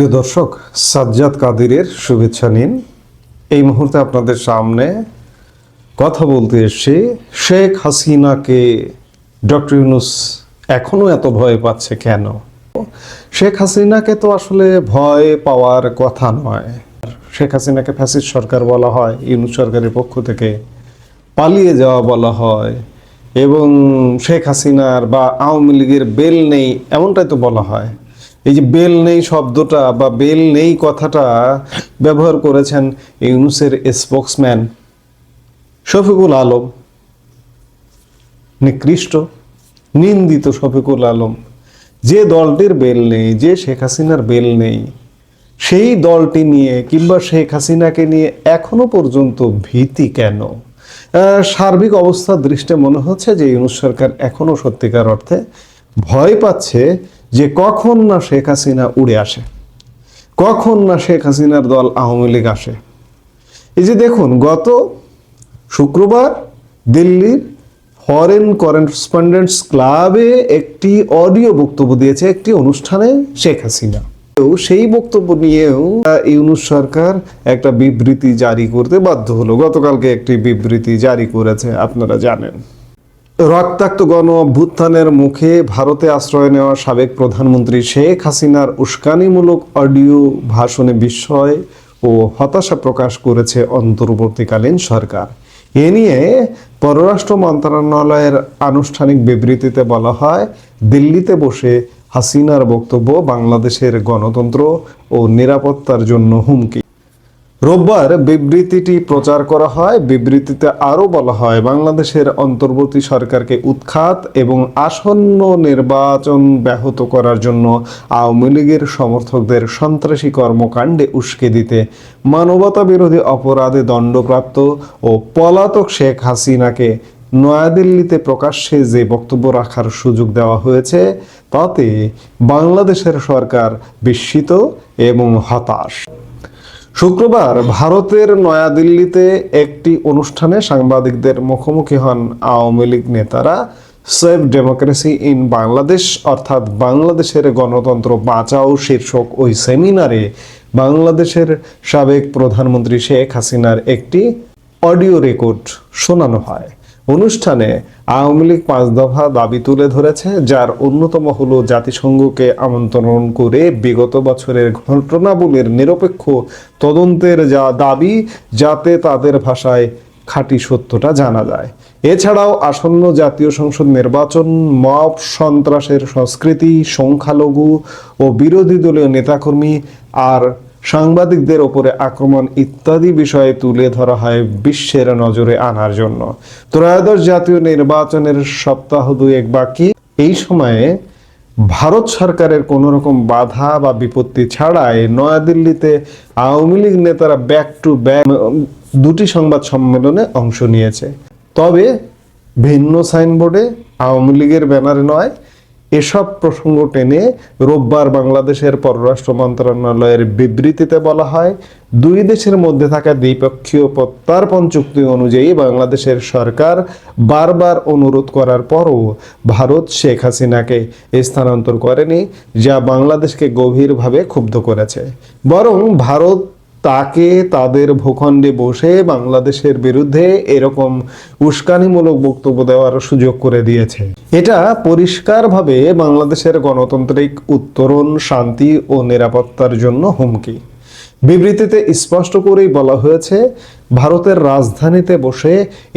প্রিয় দর্শক, সাজ্জাদ কাদিরের শুভেচ্ছা নিন। এই মুহূর্তে আপনাদের সামনে কথা বলতে এসেছি, শেখ হাসিনাকে ডক্টর ইউনুস এখনও এত ভয় পাচ্ছে কেন? শেখ হাসিনাকে তো আসলে ভয় পাওয়ার কথা নয়। শেখ হাসিনাকে ফ্যাসিস সরকার বলা হয়, ইউনুস সরকারের পক্ষ থেকে পালিয়ে যাওয়া বলা হয় এবং শেখ হাসিনার বা আওয়ামী লীগের বেল নেই, এমনটাই তো বলা হয়। এই যে বেল নেই শব্দটা বা বেল নেই কথাটা ব্যবহার করেছেন ইউনুসের স্পোক্সম্যান শফিকুল আলম। নিকৃষ্ট, নিন্দিত শফিকুল আলম। যে দলটির বেল নেই, যে শেখ হাসিনার বেল নেই, সেই দলটি নিয়ে কিংবা শেখ হাসিনাকে নিয়ে এখনও পর্যন্ত ভীতি কেন? সার্বিক অবস্থার দৃষ্টে মনে হচ্ছে যে ইউনুস সরকার এখনও সত্যিকার অর্থে ভয় পাচ্ছে যে কখন না শেখ হাসিনা উড়ে আসে? কখন না শেখ হাসিনার দল আওয়ামী লীগ আসে? এই যে দেখুন, গত শুক্রবার দিল্লির ফরেন করেসপন্ডেন্টস ক্লাবে একটি অডিও বক্তব্য দিয়েছে একটি অনুষ্ঠানে শেখ হাসিনা। সেই বক্তব্য নিয়েও ইউনুস সরকার একটা বিবৃতি জারি করতে বাধ্য হলো। গতকালকে একটি বিবৃতি জারি করেছে, আপনারা জানেন। রক্তাক্ত গণ অভ্যুত্থানের মুখে ভারতে আশ্রয় নেওয়া সাবেক প্রধানমন্ত্রী শেখ হাসিনার উস্কানিমূলক অডিও ভাষণে বিস্ময় ও হতাশা প্রকাশ করেছে অন্তর্বর্তীকালীন সরকার। এ নিয়ে পররাষ্ট্র মন্ত্রণালয়ের আনুষ্ঠানিক বিবৃতিতে বলা হয়, দিল্লিতে বসে হাসিনার বক্তব্য বাংলাদেশের গণতন্ত্র ও নিরাপত্তার জন্য হুমকি। রোববার বিবৃতিটি প্রচার করা হয়। বিবৃতিতে আরও বলা হয়, বাংলাদেশের অন্তর্বর্তী সরকারকে উৎখাত এবং আসন্ন নির্বাচন ব্যাহত করার জন্য আওয়ামী লীগের সমর্থকদের সন্ত্রাসী কর্মকাণ্ডে উস্কে দিতে মানবতা বিরোধী অপরাধে দণ্ডপ্রাপ্ত ও পলাতক শেখ হাসিনাকে নয়াদিল্লিতে প্রকাশ্যে যে বক্তব্য রাখার সুযোগ দেওয়া হয়েছে, তাতে বাংলাদেশের সরকার বিস্মিত এবং হতাশ। শুক্রবার ভারতের নয়াদিল্লিতে একটি অনুষ্ঠানে সাংবাদিকদের মুখোমুখি হন আওয়ামী লীগ নেতারা। সেভ ডেমোক্রেসি ইন বাংলাদেশ, অর্থাৎ বাংলাদেশের গণতন্ত্র বাঁচাও শীর্ষক ওই সেমিনারে বাংলাদেশের সাবেক প্রধানমন্ত্রী শেখ হাসিনার একটি অডিও রেকর্ড শোনানো হয়। অনুষ্ঠানে আওয়ামী লীগ পাঁচ দফা দাবি তুলে ধরেছে, যার অন্যতম হল জাতিসংঘকে আমন্ত্রণ করে বিগত বছরের ঘটনাবলীর নিরপেক্ষ তদন্তের যা দাবি, যাতে তাদের ভাষায় খাঁটি সত্যটা জানা যায়। এছাড়াও আসন্ন জাতীয় সংসদ নির্বাচন, মব, সন্ত্রাসের সংস্কৃতি, সংখ্যালঘু ও বিরোধী দলীয় নেতাকর্মী আর সাংবাদিকদের ওপরে আক্রমণ ইত্যাদি বিষয়ে তুলে ধরা হয় বিশ্বের নজরে আনার জন্য। ত্রয়োদশ জাতীয় নির্বাচনের সপ্তাহ দুয়েক বাকি। এই সময়ে ভারত সরকারের কোনো রকম বাধা বা বিপত্তি ছাড়াই নয়াদিল্লিতে আওয়ামী লীগ নেতারা ব্যাক টু ব্যাক দুটি সংবাদ সম্মেলনে অংশ নিয়েছে। তবে ভিন্ন সাইনবোর্ডে আওয়ামী লীগের ব্যানারে নয় এসব প্রসঙ্গ টেনে রোববার বাংলাদেশের পররাষ্ট্র মন্ত্রণালয়ের বিবৃতিতে বলা হয়, দুই দেশের মধ্যে থাকা দ্বিপক্ষীয় প্রত্যার্পণ চুক্তি অনুযায়ী বাংলাদেশের সরকার বারবার অনুরোধ করার পরও ভারত শেখ হাসিনাকে স্থানান্তর করেনি, যা বাংলাদেশকে গভীরভাবে ক্ষুব্ধ করেছে। বরং ভারত তাকে তাদের ভূখণ্ডে বসে বাংলাদেশের বিরুদ্ধে এরকম উস্কানিমূলক বক্তব্য দেওয়ার সুযোগ করে দিয়েছে। এটা পরিষ্কারভাবে বাংলাদেশের গণতান্ত্রিক উত্তরণ, শান্তি ও নিরাপত্তার জন্য হুমকি। বিবৃতিতে স্পষ্ট করেই বলা হয়েছে, ভারতের রাজধানীতে বসে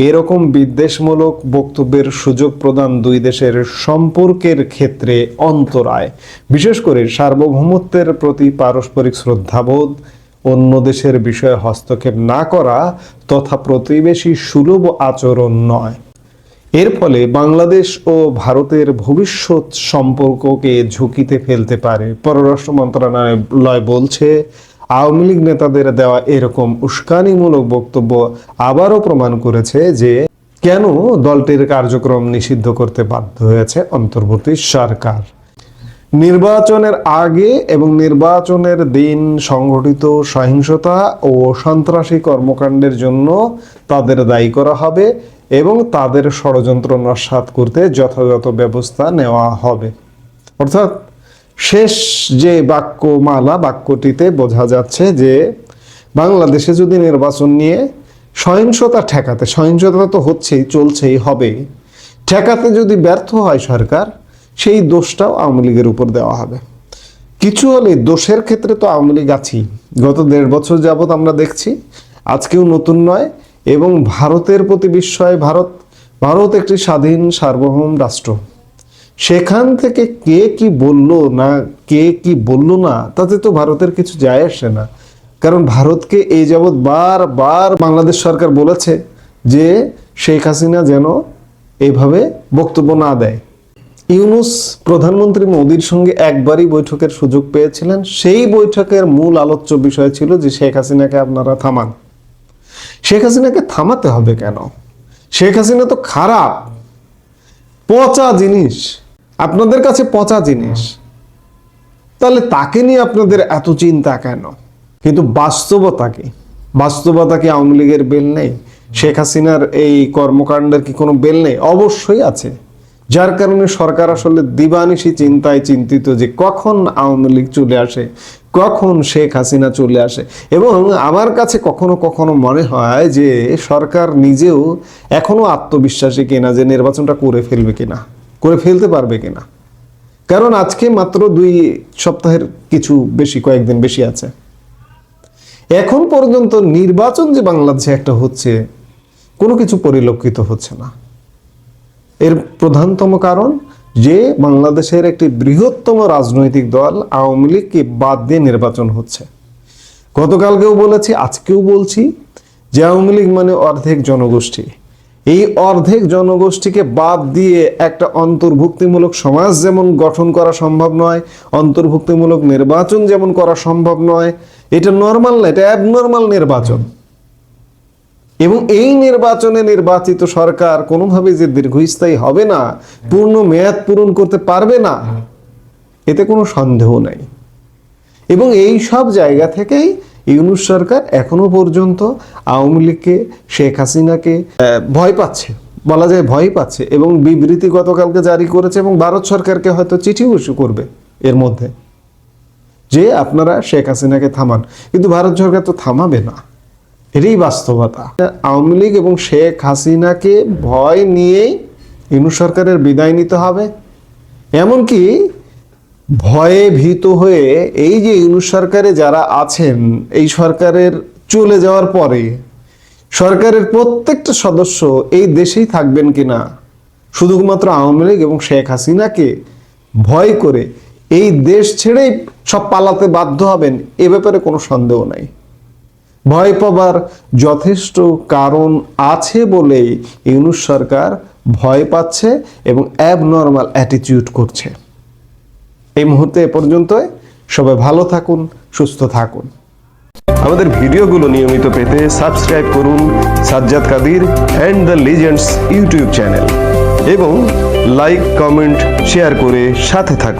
এরকম বিদ্বেষমূলক বক্তব্যের সুযোগ প্রদান দুই দেশের সম্পর্কের ক্ষেত্রে অন্তরায়। বিশেষ করে সার্বভৌমত্বের প্রতি পারস্পরিক শ্রদ্ধাবোধ অন্য দেশের বিষয়ে হস্তক্ষেপ না করা তথা প্রতিবেশী সুলভ আচরণ নয়। এর ফলে বাংলাদেশ ও ভারতের ভবিষ্যৎ সম্পর্ককে ঝুঁকিতে ফেলতে পারে। পররাষ্ট্র মন্ত্রণালয় বলছে, আওয়ামী লীগ নেতাদের দেওয়া এরকম উস্কানিমূলক বক্তব্য আবারও প্রমাণ করেছে যে কেন দলটির কার্যক্রম নিষিদ্ধ করতে বাধ্য হয়েছে অন্তর্বর্তী সরকার। নির্বাচনের আগে এবং নির্বাচনের দিন সংঘটিত সহিংসতা ও সন্ত্রাসী কর্মকাণ্ডের জন্য তাদের দায়ী করা হবে এবং তাদের ষড়যন্ত্র নস্যাৎ করতে যথাযথ ব্যবস্থা নেওয়া হবে। অর্থাৎ শেষ যে বাক্যমালা, বাক্যটিতে বোঝা যাচ্ছে যে বাংলাদেশে যদি নির্বাচন নিয়ে সহিংসতা ঠেকাতে, সহিংসতা তো হচ্ছেই, চলছেই হবে ঠেকাতে যদি ব্যর্থ হয় সরকার সেই দোষটাও আওয়ামী লীগের উপর দেওয়া হবে। কিছু হলে দোষের ক্ষেত্রে তো আওয়ামী লীগ আছেই। গত দেড় বছর যাবৎ আমরা দেখছি, আজকেও নতুন নয় এবং ভারতের প্রতি বিস্ময় ভারত ভারত একটি স্বাধীন, সার্বভৌম রাষ্ট্র। সেখান থেকে কে কি বলল না, কে কি বলল না, তাতে তো ভারতের কিছু যায় আসে না। কারণ ভারতকে এই যাবৎ বারবার বাংলাদেশ সরকার বলেছে যে শেখ হাসিনা যেন এইভাবে বক্তব্য না দেয়। ইউনুস প্রধানমন্ত্রী মোদির সঙ্গে একবারই বৈঠকের সুযোগ পেয়েছিলেন। সেই বৈঠকের মূল আলোচ্য বিষয় ছিল যে শেখ হাসিনাকে আপনারা থামান। শেখ হাসিনাকে থামাতে হবে কেন? শেখ হাসিনা তো খারাপ। পচা জিনিস। আপনাদের কাছে পচা জিনিস। তাহলে তাকে নিয়ে আপনাদের এত চিন্তা কেন? কিন্তু বাস্তবতা কি? বাস্তবতা কি আওয়ামী লীগের বেল নেই? শেখ হাসিনার এই কর্মকাণ্ডের কি কোনো বেল নেই? অবশ্যই আছে। যার কারণে সরকার আসলে দিবানিশি চিন্তায় চিন্তিত যে কখন আওয়ামী লীগ চলে আসে, কখন শেখ হাসিনা চলে আসে এবং আমার কাছে কখনো কখনো মনে হয় যে সরকার নিজেও এখনও আত্মবিশ্বাসী কিনা যে নির্বাচনটা করে ফেলবে কিনা, করে ফেলতে পারবে কিনা। কারণ আজকে মাত্র দুই সপ্তাহের কিছু বেশি, কয়েকদিন বেশি আছে। এখন পর্যন্ত নির্বাচন যে বাংলাদেশে একটা হচ্ছে, কোনো কিছু পরিলক্ষিত হচ্ছে না। এর প্রধানতম কারণ যে বাংলাদেশের একটি বৃহত্তম রাজনৈতিক দল আওয়ামী লীগকে বাদ দিয়ে নির্বাচন হচ্ছে। গতকালকেও বলেছি, আজকেও বলছি যে আওয়ামী লীগ মানে অর্ধেক জনগোষ্ঠী। এই অর্ধেক জনগোষ্ঠীকে বাদ দিয়ে একটা অন্তর্ভুক্তিমূলক সমাজ যেমন গঠন করা সম্ভব নয়, অন্তর্ভুক্তিমূলক নির্বাচন যেমন করা সম্ভব নয়, এটা নর্মাল না, এটা অ্যাবনর্মাল নির্বাচন। এবং এই নির্বাচনে নির্বাচিত সরকার কোনোভাবে যে দীর্ঘস্থায়ী হবে না, পূর্ণ মেয়াদ পূরণ করতে পারবে না, এতে কোনো সন্দেহ নাই। এবং এই সব জায়গা থেকেই ইউনুস সরকার এখনও পর্যন্ত আওয়ামী লীগকে, শেখ হাসিনাকে ভয় পাচ্ছে, বলা যায় ভয় পাচ্ছে এবং বিবৃতি গতকালকে জারি করেছে এবং ভারত সরকারকে হয়তো চিঠি ইস্যু করবে এর মধ্যে যে আপনারা শেখ হাসিনাকে থামান, কিন্তু ভারত সরকার তো থামাবে না। এটাই বাস্তবতা। আওয়ামী লীগ এবং শেখ হাসিনাকে ভয় নিয়েই ইউনুস সরকারের বিদায় নিতে হবে। এমনকি ভয়ে ভীত হয়ে এই যে ইউনুস সরকারে যারা আছেন, এই সরকারের চলে যাওয়ার পরে সরকারের প্রত্যেকটা সদস্য এই দেশেই থাকবেন কিনা, শুধুমাত্র আওয়ামী লীগ এবং শেখ হাসিনাকে ভয় করে এই দেশ ছেড়েই সব পালাতে বাধ্য হবেন, এ ব্যাপারে কোনো সন্দেহ নাই। ভয় পাবার যথেষ্ট কারণ আছে বলেই ইউনুস সরকার ভয় পাচ্ছে এবং অ্যাবনর্মাল অ্যাটিটিউড করছে। এই মুহূর্তে এ পর্যন্তই। সবাই ভালো থাকুন, সুস্থ থাকুন। আমাদের ভিডিওগুলো নিয়মিত পেতে সাবস্ক্রাইব করুন Sajjad Kadir and the legends YouTube channel এবং লাইক কমেন্ট শেয়ার করে সাথে থাকুন।